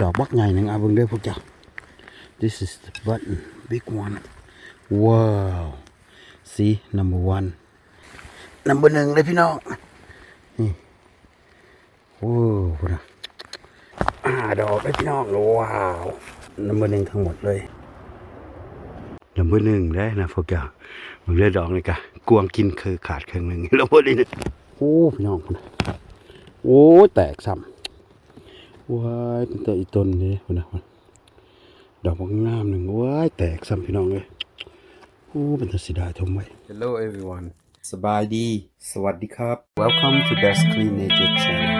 ดอกบักใหญ่หนึ่งเอาเบิ่งด้อพวกเจ้า this is the button big one wow see number one number หนึ่งเลยพี่น้องนี่โอ้โหนะอ่าดอกเลยพี่น้องว้าว number หนึ่งทั้งหมดเลย number หนึ่งได้นะพวกเจ้ามึงเลือดอกเลยกะกวงกินคือขาดครึ่งหนึ่งแล้วพอดีนะโอ้พี่น้องพุ่นน่ะโอ้แตกซ้ำ ว้ายเป็นแต่อีต้นนี่คนนะคนดอกมันงามหนึ่งว้ายแตกซ้ำพี่น้องเลยโอ้เป็นต่เสีดายทมไว้ Hello everyone สบายดี สวัสดีครับ Welcome to Best Clean Nature Channel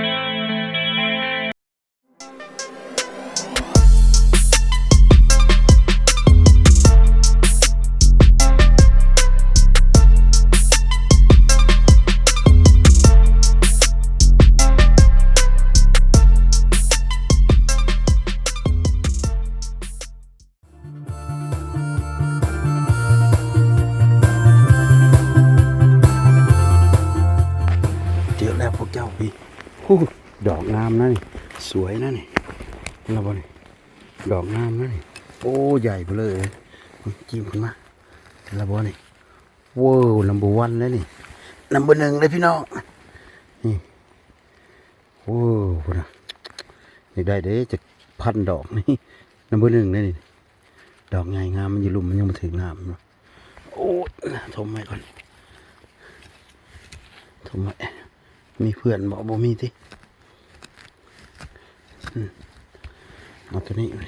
ฮู้ดอกงามนะนี่สวยนะนี่เราบอนี่ดอกงามนะนี่โอ้ใหญ่ไปเลยจิ้มขึ้นมาเราบอนี่ว้าวนัมเบวันเลยนี่นัมเบหนึ่งเลยพี่น้องนี่โอ้โหนะอยากได้เด้จะพันดอกนี่นัมเบหนึ่งเลยนี่ดอกใหญ่งามมันอยู่ลุมมันยังมาถึงน้ำเนาะโอ้ทมไว้ก่อนทมไว้ มีเพื่อนบอกบ่มีที่อืมเอาตัวนี้ไป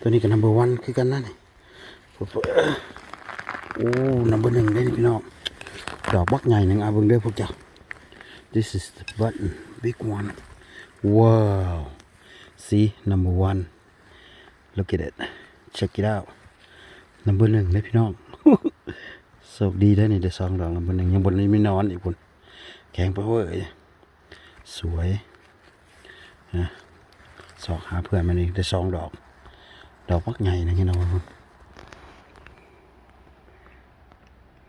ตัวนี้ก็ number one คือกันนั่นนี่โอ้ number หนึ่งได้นี่พี่น้องดอกบักใหญ่หนึ่งเอาเบิ่งเด้อพวกเจ้า this is the button big one wow see number one look at it check it out number หนึ่งเลยพี่น้อง โชคดีได้อนี่ได้สองดอก number หนึ่งยังบนนี้ไม่นอนอีกคน แข็งไปเว้ยสวยนะสอกหาเพื่อนมันอีกได้สองดอก ดอกพักใหญ่นะพี่น้อง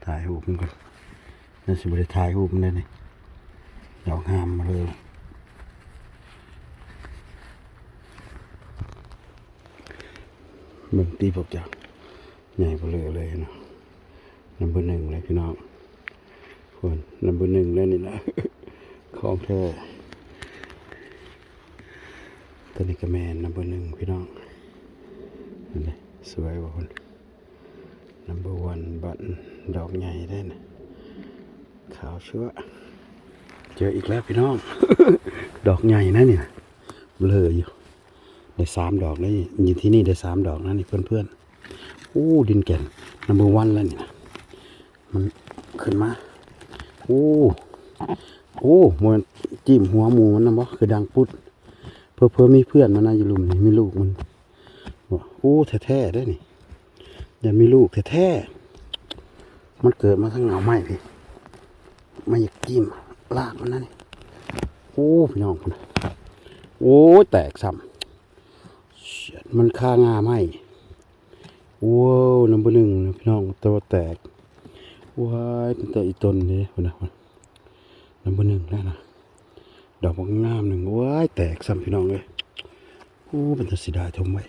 ถ่ายรูปมันก่อนนั่นสิบได้ถ่ายรูปมันได้นี่ดอกงามมาเลยเบิ่งตีพวกจักใหญ่ไปเลยเลยเนาะนัมเบอร์หนึ่งเลยพี่น้อง คนนัมเบอร์หนึ่งแล้วนี่นะของแท้ตัวนี้ก็แมนนัมเบอร์หนึ่งพี่น้องนั่นเลยสวยกว่าคนนัมเบอร์วันบัตดอกใหญ่ได้นะขาวชั่วเจออีกแล้วพี่น้อง ดอกใหญ่นะเนี่ยเบลออยู่ได้สามดอกแล้วอยู่ที่นี่ได้สามดอกนะนี่เพื่อนๆโอ้ดินแก่นนัมเบอร์วันแล้วนี่นะมันขึ้นมา โอ้โอ้มันจิ้มหัวหมูมันนะบ่คือดังปุ๊ดเพื่อเพื่อมีเพื่อนมันนะอยู่ลุมนี่มีลูกมันบอกโอ้แท้ๆได้นี่อย่ามีลูกแท้ๆมันเกิดมาทั้งเหงาไหมพี่ไม่อยากจิ้มลากมันนะนี่โอ้พี่น้องคุณโอ้แตกซ้ำมันค่างาไหมว้าวนัมเบอร์หนึ่งนะพี่น้องตัวแตก ว้ายเป็นแต่อีต้นนี่คนนะคนนัมเบอร์หนึ่งแล้วนะดอกบางงามหนึ่งว้ายแตกซ้ำพี่น้องเลยโอ้เป็นแต่สีดายทมไว้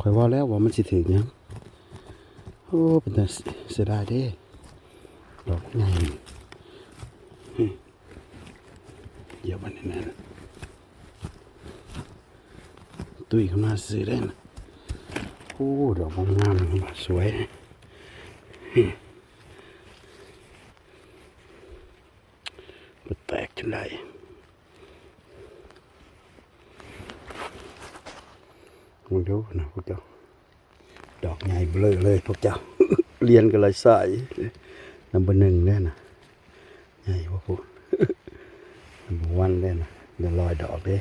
คอยว่าแล้วว่ามันสิถึงยังโอ้เป็นแต่เสียดายเด้ดอกใหญ่เดี๋ยวมันนั่นตุ้ยเข้ามาซื้อได้นะโอ้ดอกบางงามหนึ่งสวย มันแตกจนได้มึงดูนะพวกเจ้า ดอกใหญ่เบลอเลยพวกเจ้า เรียนกันเลยใส่นัมเบอร์หนึ่งแน่นะใหญ่พวกพวกนัมเบอร์วันแน่นะเดี๋ยวลอยดอกเด้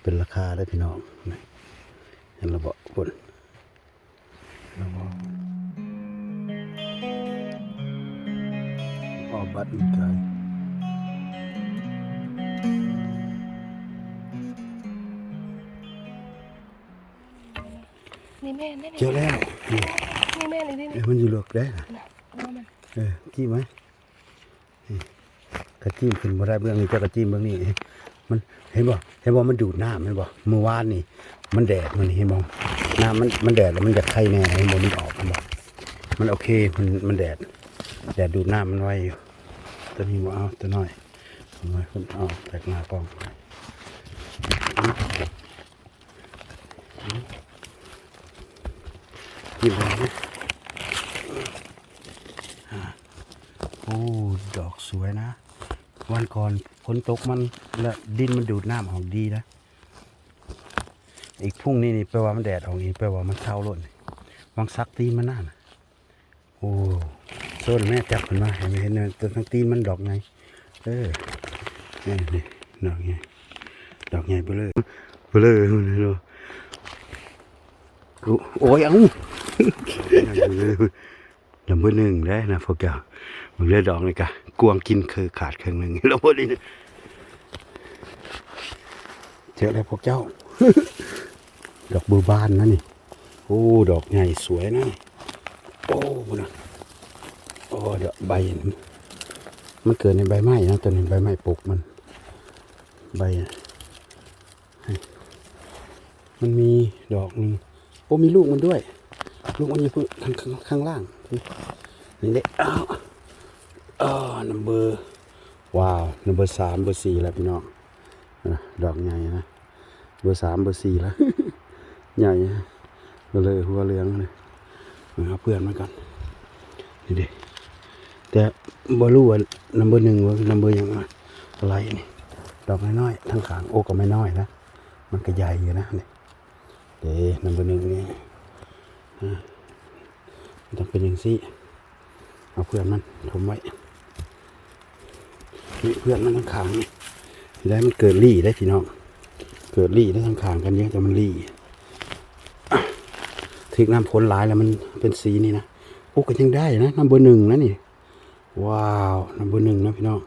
เป็นราคาได้พี่น้องนะเห็นระบบคนระบบออบัตรมีใจนี่นได้เจอแนะเอามันเออจิ้มไหมนี่กระจิ้มขึ้นมาได้เบื้องนี้เจะกระจิ้มเบื้องนี้มันเห็นบ่เห็นบ่มันดูดน้ำเห็นบ่เมื่อวานนี่ มันแดดมันเห็นบ่น้ำมันมันแดดแล้วมันจะไข่แน่เห็นบ่มันออกเห็นบ่มันโอเคมันมันแดดแดดดูดน้ำมันไว้อยู่ ตัวนี้บ่เอาตัวน้อยเอาไว้คนเอาแตกหน้ากล้องกินเลยนะโอ้ดอกสวยนะ วันก่อนฝนตกมันและดินมันดูดน้ำออกดีนะ อีกพุ่งนี้นี่แปลว่ามันแดดออกอีกแปลว่ามันเช้าล้นวางซักตีมันน่านะโอ้ ซนแม่จับมันมาเห็นไหมเห็นไหมตัวทั้งตีนมันดอกไง เออนี่นี่ดอกไงดอกไงไปเลยไปเลยนี่ดูโอ้ยเอ้าลำเบอร์หนึ่งได้นะพวกเจ้ามึงเลือดดอกเลยกะกวงกินคือขาดครึ่งหนึ่งแล้วพวกนี้เจอแล้วพวกเจ้า ดอกบัวบานนะนี่ โอ้ ดอกใหญ่สวยนะนี่โอ้นะ โอ้เดอกใบ มันเกิดในใบไม้นะตัวนี้ใบไม้ปลูกมันใบ มันมีดอกหนึงโอ้มีลูกมันด้วย ลูกมันอยู่ข้างข้างข้างล่างนี่เด็กอ้าวอ้าวนัมเบอร์ว้าวนัมเบอร์สามเบอร์สี่แล้วพี่น้องนะดอกใหญ่นะเบอร์สามเบอร์สี่แล้วใหญ่เลยหัวเหลืองเลยมาหาเพื่อนมาก่อนนี่เด็ก แต่บอรู้ว่านัมเบอร์หนึ่งว่านัมเบอร์ยังไงอะไรนี่ดอกน้อยๆทั้งขางโอ้ก็ไม่น้อยนะมันก็ใหญ่อยู่นะเนี่เด็นัมเบอร์หนึ่งนี่มันต้องเป็นอย่างซี่เอาเพื่อนมันถมไว้นี่เพื่อนมันทั้งขางนี่ได้มันเกิดรี่ได้พี่น้องเกิดรี่ได้ทั้งขางกันเยอะแต่มันรี่ถึกน้ำพ้นหลายแล้วมันเป็นสีนี่นะโอ้ก็ยังได้นะน้ำเบอร์หนึ่งนะนี่ ว้าวน้ำเบอร์หนึ่งนะพี่น้อง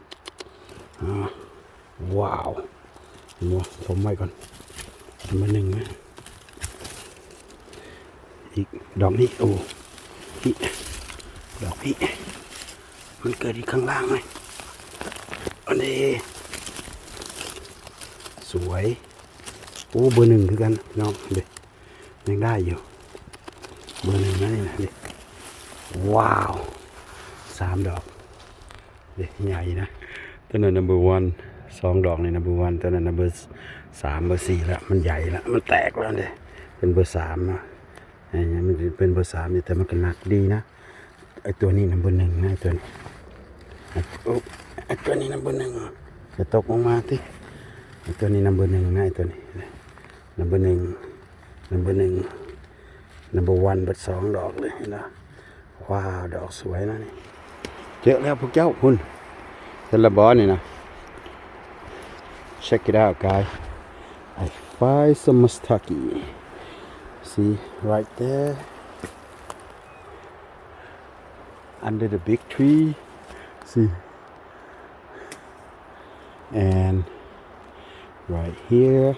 ว้าวหัวถมไว้ก่อนน้ำเบอร์หนึ่งนะอีกดอกนี้โอ้พี่ดอกพี่มันเกิดที่ข้างล่างเลยอันนี้สวยโอ้เบอร์หนึ่งคือกันพี่น้องเด็ยังได้อยู่ เบอร์หนึ่งนะนี่นะเด็ว้าวสามดอก ใหญ่นะตัวนั้น number one สองดอกใน number one ตัวนั้น number สามเบอร์สี่ล้วมันใหญ่ล้วมันแตกแล้วเด็เป็นเบอร์สามนะไอ้เนี่ยมันเป็นเบอร์สามแต่มันก็หนักดีนะไอ้ตัวนี้นัมเบอร์หนึ่งนะไอ้ตัวนี้ไอ้ไอ้ตัวนี้นัมเบอร์หนึ่งจะตกลงมาที่ไอ้ตัวนี้นัมเบอร์หนึ่งนะไอ้ตัวนี้นัมเบอร์หนึ่งนัมเบอร์หนึ่งนัมเบอร์วันเบอร์สองดอกเลยนะว้าวดอกสวยนะนี่ เจอแล้วพวกเจ้าคุณเลบอนี่นะ check it out guys I find some mustaki See right there under the big tree. See and right here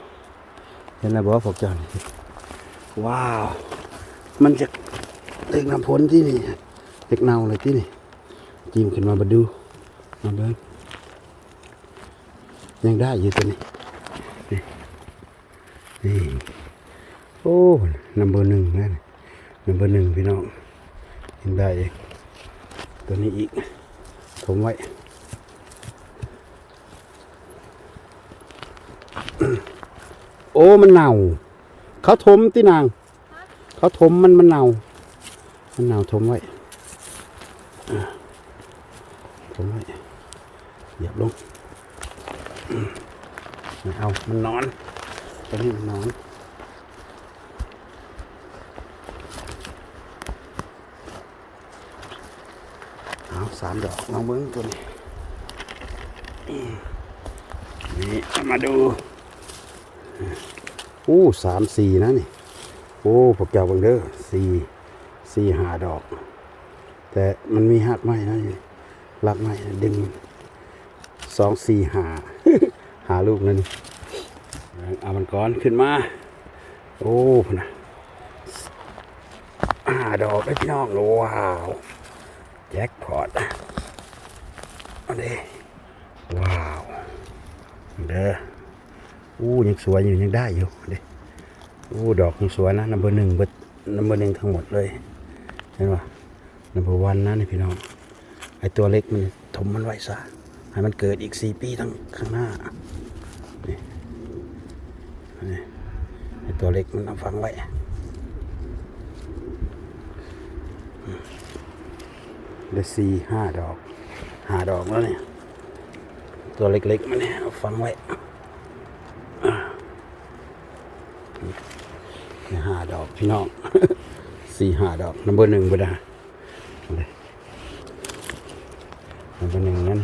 เห็นแล้วบอพวกเจ้านี่ว้าว มันจะเล็กน้ำพ้นที่นี่เล็กเนาเลยที่นี่ จิ้มขึ้นมามาดูมาเบิ้งยังได้อยู่ตัวนี้นี่นี่โอ้นัมเบอร์หนึ่งนั่นนัมเบอร์หนึ่งพี่น้องยังได้อีกตัวนี้อีกผมไว้โอ้มันเน่า เขาถมที่นาง เขาถมมันมันเน่า มันเน่าถมไว้อะถมไว้เหยียบลงอืมไมันนอนตัวนี้มันนอนเอาสามดอกลองเบิ้งตัวนี้นี่มาดูอู้สามสี่นะนี่ โอ้พวกเจ้าบังเด้อสี่สี่หาดอก แต่มันมีหักไม้นะนี่ลักไม้ดึงสองสี่หาหาลูกนั่นนี่ เอามันก้อนขึ้นมา โอ้พนะห้าดอกได้พี่น้องว้าว แจ็คพอตอันนี้ว้าวเด้ออู้ยังสวยอยู่ยังได้อยู่เด้อู้ดอกยังสวยนะนัมเบอร์หนึ่งเบอร์นัมเบอร์หนึ่งทั้งหมดเลยเห็นปะนัมเบอร์วันนะนี่พี่น้องไอตัวเล็กมันถมมันไว้ซะให้มันเกิดอีกสี่ปีทั้งข้างหน้า ตัวเล็กมันเอาฝังไว้เดี๋ยวสี่ห้าดอกห้าดอกแล้วเนี่ย ตัวเล็กๆมันเนี่ยเอาฝังไว้ห้าดอกพี่น้องสี่ห้าดอกนัมเบอร์หนึ่งบุดานัมเบอร์หนึ่งนั่น